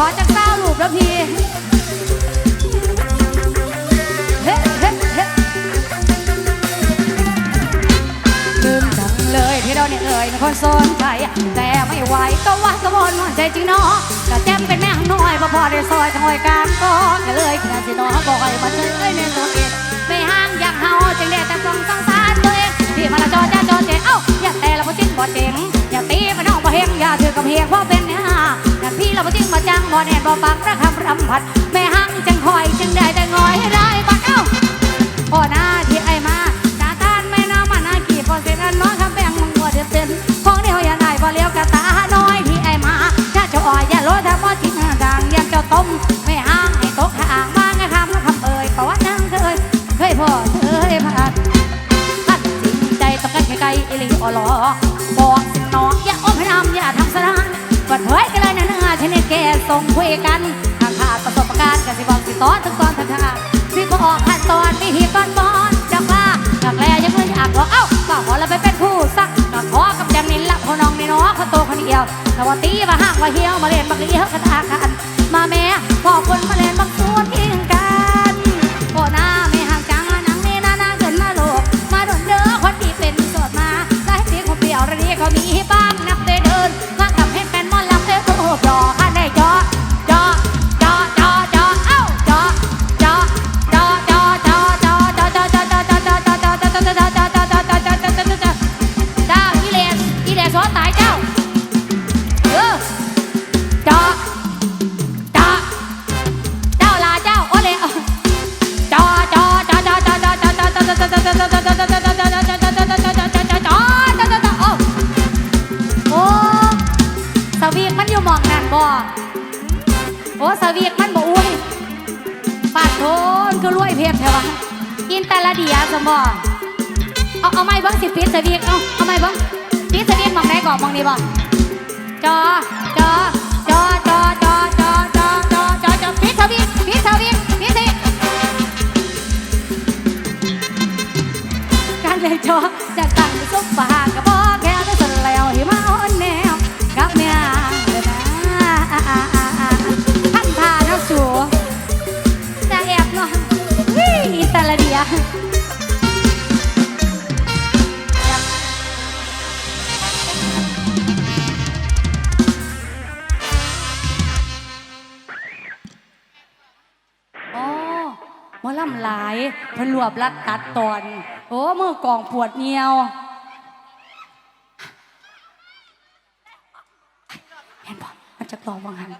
บแล้วพี่เฮ้เฮ้เฮ้ลืมจังเลยที่เราเนี่ยเอ่ยเป็นคนสนใจ แต่ไม่ไหวก็ว่าสมอนมอนใจจริงเนาะกะแจมเป็นแม่งน้อยพอพอได้ซอยขโมยกลางก้อนก็เลยขนาดสิเนาะบอกให้มาเจอในตัวเองไม่ห่างอยากเฮาจึงได้แต่ฟังสงสารตัวเองที่มาละจอจ้าจอเจเอ้าอย่าแต่ละบ่จริงบ่เจ๋งอย่าตีมาน้องบ่เฮงอย่าถือกับเฮงเพราะเป็น บ่จังบ่แน่บ่ฟังระคำรำพัด แม่ห่างจังคอยจึงได้แต่งอยให้ได้บัดเอ้าโอ้หน้าที่ไอ้มาตาตานแม่น้ำมันนากี่พอเสร็จอันน้อยคำแบ่งมึงว่เดือดเต้นของเดียวอย่าได้บ่เลี้ยวกะตาน้อยที่ไอ้มาถ้าจ้าอ่อยอย่าโลดถ้าบ่จริงดังยังเจ้าต้มไม่ห่างให้ตกห่างมาไงคำแล้วคำเอ่ยประวัตินางเคยเคยพ่อเคยผ่านท่านจริงใจต้องกันไกลๆอีหลีอลอบอกน้องอย่าอ้อมให้น้ำอย่าทำสนานบัดเผย กันทางขาดประสบการณ์กันสิบอกสิตอนทุกตอนทางทางสิบอกขั้นตอนมีหีบก้อนบอนจังว่าจากแลยังเงินอยากบอกเอ้าก็ขอเราไปเป็นผู้สักก็ขอกับแจมนินละพอน้องนี่เนาะเขาโตคนเดียวแต่ว่าตีมาห่างว่าเฮียวมาเล่นบักเลี้ยวกันอากันมาแโอ้สวีกมันอยู่มองนั่นบ่โอ้สวีกมันบ่อุ้ยปาดโทนก็รวยเพชรแถวะกินแต่ละเดียสมบเอาเอาไม้เบิ้งสิปิดสวีกเอาเอาไม้เบิ้งปิดสวีกมองไหนก่อนมองนี่บ่จอจอารเล่นจอจะตั้งซุปปากกระบอกแค่ได้สแล้วหิมาอ่อนแนวกับเมียเลยนะท่านทาเนาะสัวจะแอบเนาะวิอิตาลาเดียหมอลำหลายพนรวบรัดตัดตอน โอ้มือกองปวดเงียวเห็นปะมันจะกลองวังหัน